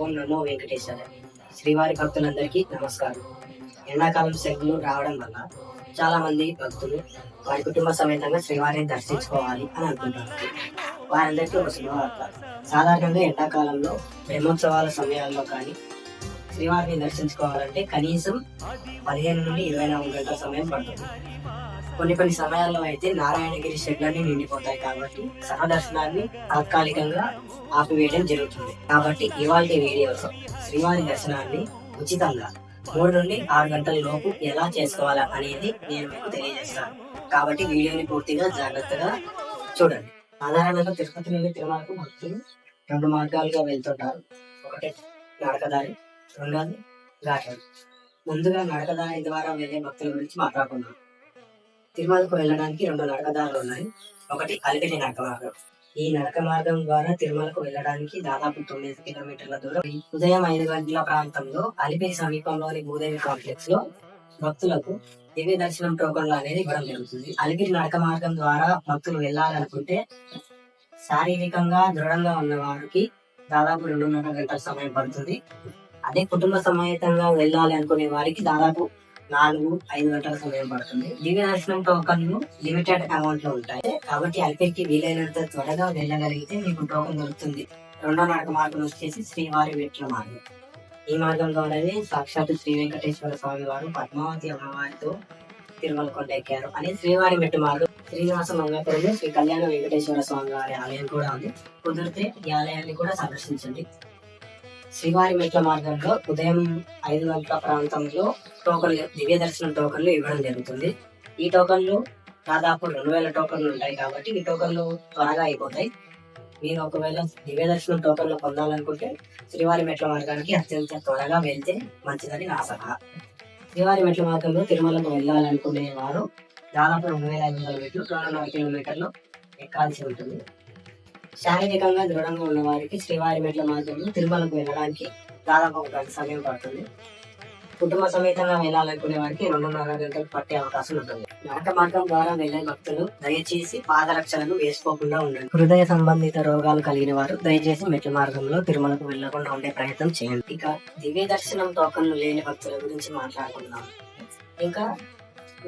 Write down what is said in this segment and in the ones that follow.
ఓం నమో వెంకటేశ్వర శ్రీవారి భక్తులందరికీ నమస్కారం. ఎండాకాలం సెలవులు రావడం వల్ల చాలా మంది భక్తులు వారి కుటుంబ సమేతంగా శ్రీవారిని దర్శించుకోవాలి అని అనుకుంటారు. వారందరికీ ఒక శుభవార్త. సాధారణంగా ఎండాకాలంలో బ్రహ్మోత్సవాల సమయాల్లో కానీ శ్రీవారిని దర్శించుకోవాలంటే కనీసం పదిహేను నుండి ఇరవై నాలుగు గంటల సమయం పడుతుంది. కొన్ని కొన్ని సమయాల్లో అయితే నారాయణగిరి షెడ్లన్నీ నిండిపోతాయి కాబట్టి సహదర్శనాన్ని తాత్కాలికంగా ఆపివేయడం జరుగుతుంది. కాబట్టి ఇవాళ వీడియోలో శ్రీవారి దర్శనాన్ని ఉచితంగా మూడు నుండి ఆరు గంటల లోపు ఎలా చేసుకోవాలా అనేది నేను మీకు తెలియజేస్తాను. కాబట్టి వీడియోని పూర్తిగా జాగ్రత్తగా చూడండి. సాధారణంగా తిరుపతి నుండి తిరుమలకు భక్తులు రెండు మార్గాలుగా వెళ్తుంటారు. ఒకటి నడకదారి రెండోది ఘాటాలు ముందుగా నడకదారి ద్వారా వెళ్ళే భక్తుల గురించి మాట్లాడుకున్నాను తిరుమలకు వెళ్ళడానికి రెండు నడకదారులు ఉన్నాయి. ఒకటి అలిపిరి నడక మార్గం ఈ నడక మార్గం ద్వారా తిరుమలకు వెళ్ళడానికి దాదాపు తొమ్మిది కిలోమీటర్ల దూరం. ఉదయం ఐదు గంటల ప్రాంతంలో అలిపిరి సమీపంలోని భూదేవి కాంప్లెక్స్లో భక్తులకు దివ్య దర్శనం టోకన్లు అనేది ఇవ్వడం జరుగుతుంది. అలిపిరి నడక మార్గం ద్వారా భక్తులు వెళ్ళాలనుకుంటే శారీరకంగా దృఢంగా ఉన్న వారికి దాదాపు రెండున్నర గంటల సమయం పడుతుంది. అదే కుటుంబ సమేతంగా వెళ్ళాలి అనుకునే వారికి దాదాపు నాలుగు ఐదు గంటల సమయం పడుతుంది. దివ్య దర్శనం టోకన్లు లిమిటెడ్ అమౌంట్లో ఉంటాయి. కాబట్టి అల్పేకి వీలైనంత త్వరగా వెళ్ళగలిగితే మీకు టోకన్ దొరుకుతుంది. రెండో నడక మార్గం వచ్చేసి శ్రీవారి వెట్ల మార్గం. ఈ మార్గం ద్వారానే సాక్షాత్ శ్రీ వెంకటేశ్వర స్వామి వారు పద్మావతి అమ్మవారితో తిరుమల కొండ ఎక్కారు. అని శ్రీవారి మెట్టు మార్గం శ్రీనివాస మంగాపురంలో శ్రీ కళ్యాణ వెంకటేశ్వర స్వామి వారి ఆలయం కూడా ఉంది. కుదిరితే ఈ ఆలయాన్ని కూడా సందర్శించండి. శ్రీవారి మెట్ల మార్గంలో ఉదయం ఐదు గంటల ప్రాంతంలో టోకన్లు దివ్య దర్శనం టోకన్లు ఇవ్వడం జరుగుతుంది. ఈ టోకన్లు దాదాపు రెండు వేల టోకన్లు ఉంటాయి కాబట్టి ఈ టోకన్లు త్వరగా అయిపోతాయి. మీరు ఒకవేళ దివ్య దర్శనం టోకన్లు పొందాలనుకుంటే శ్రీవారి మెట్ల మార్గానికి అత్యంత త్వరగా వెళ్తే మంచిదని నా సలహా. శ్రీవారి మెట్ల మార్గంలో తిరుమలకు వెళ్ళాలనుకునే వారు దాదాపు రెండు వేల ఐదు వందల మెట్లు రెండున్నర కిలోమీటర్లు ఎక్కాల్సి ఉంటుంది. శారీరకంగా దృఢంగా ఉన్న వారికి శ్రీవారి మెట్ల మార్గంలో తిరుమలకు వెళ్ళడానికి దాదాపు ఒక గంట సమయం పడుతుంది. కుటుంబ సమేతంగా వెళ్ళాలనుకునే వారికి రెండున్నర గంటలు పట్టే అవకాశం ఉంటుంది. నడక మార్గం ద్వారా వెళ్ళే భక్తులు దయచేసి పాదరక్షలను వేసుకోకుండా ఉండండి. హృదయ సంబంధిత రోగాలు కలిగిన వారు దయచేసి మెట్ల మార్గంలో తిరుమలకు వెళ్ళకుండా ఉండే ప్రయత్నం చేయండి. ఇక దివ్య దర్శనం టోకన్లు లేని భక్తుల గురించి మాట్లాడుకుందాం. ఇంకా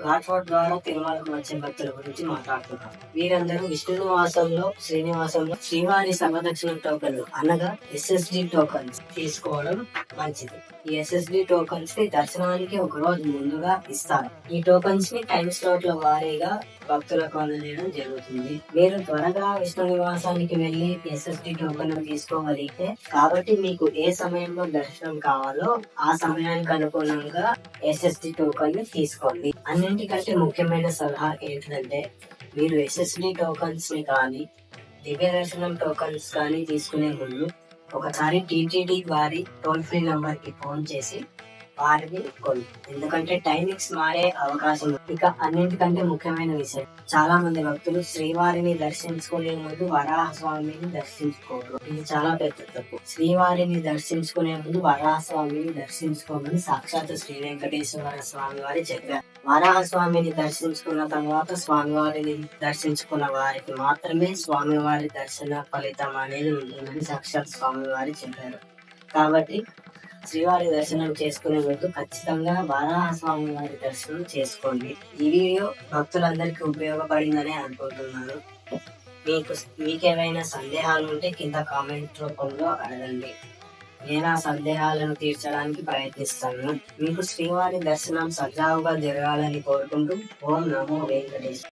ఘాట్ ద్వారా తిరుమలకు వచ్చే భక్తుల గురించి మాట్లాడుతున్నాం. వీరందరూ విష్ణునివాసంలో శ్రీనివాసంలో శ్రీవారి సమదక్షిణ టోకన్లు అనగా ఎస్ఎస్డి టోకన్స్ తీసుకోవడం మంచిది. ఈ ఎస్ఎస్డి టోకన్స్ని దర్శనానికి ఒక రోజు ముందుగా ఇస్తారు. ఈ టోకన్స్ని టైం స్లాట్లో వారీగా భక్తులకు అందజేయడం జరుగుతుంది. మీరు త్వరగా విష్ణు నివాసానికి వెళ్ళి ఎస్ఎస్డి టోకన్ తీసుకోగలిగితే కాబట్టి మీకు ఏ సమయంలో దర్శనం కావాలో ఆ సమయానికి అనుగుణంగా ఎస్ఎస్డి టోకన్ని తీసుకోండి అన్నింటికంటే ముఖ్యమైన సలహా ఏంటంటే మీరు ఎస్ఎస్డి టోకన్స్ని కానీ దివ్య దర్శనం టోకన్స్ కానీ తీసుకునే ముందు ఒకసారి టీటీడీ వారి టోల్ ఫ్రీ నంబర్కి ఫోన్ చేసి వారిని కొను ఎందుకంటే టైమింగ్స్ మారే అవకాశం ఉంది. ఇక అన్నింటికంటే ముఖ్యమైన విషయం చాలా మంది భక్తులు శ్రీవారిని దర్శించుకునే ముందు వరాహ స్వామిని దర్శించుకోరు. ఇది చాలా పెద్ద తప్పు. శ్రీవారిని దర్శించుకునే ముందు వరాహ స్వామిని దర్శించుకోమని సాక్షాత్ శ్రీ వెంకటేశ్వర స్వామి వారి చెప్పారు. వరాహ స్వామిని దర్శించుకున్న తర్వాత స్వామివారిని దర్శించుకున్న వారికి మాత్రమే స్వామివారి దర్శన ఫలితం అనేది ఉంటుందని సాక్షాత్ స్వామివారి చెప్పారు. కాబట్టి శ్రీవారి దర్శనం చేసుకునే ముందు ఖచ్చితంగా వారాహ స్వామి వారి దర్శనం చేసుకోండి. ఈ వీడియో భక్తులందరికీ ఉపయోగపడిందని అనుకుంటున్నాను. మీకు మీకేమైనా సందేహాలు ఉంటే కింద కామెంట్ రూపంలో అడగండి. నేను ఆ సందేహాలను తీర్చడానికి ప్రయత్నిస్తాను. మీకు శ్రీవారి దర్శనం సజావుగా జరగాలని కోరుకుంటూ ఓం నమో వెంకటేశ్వర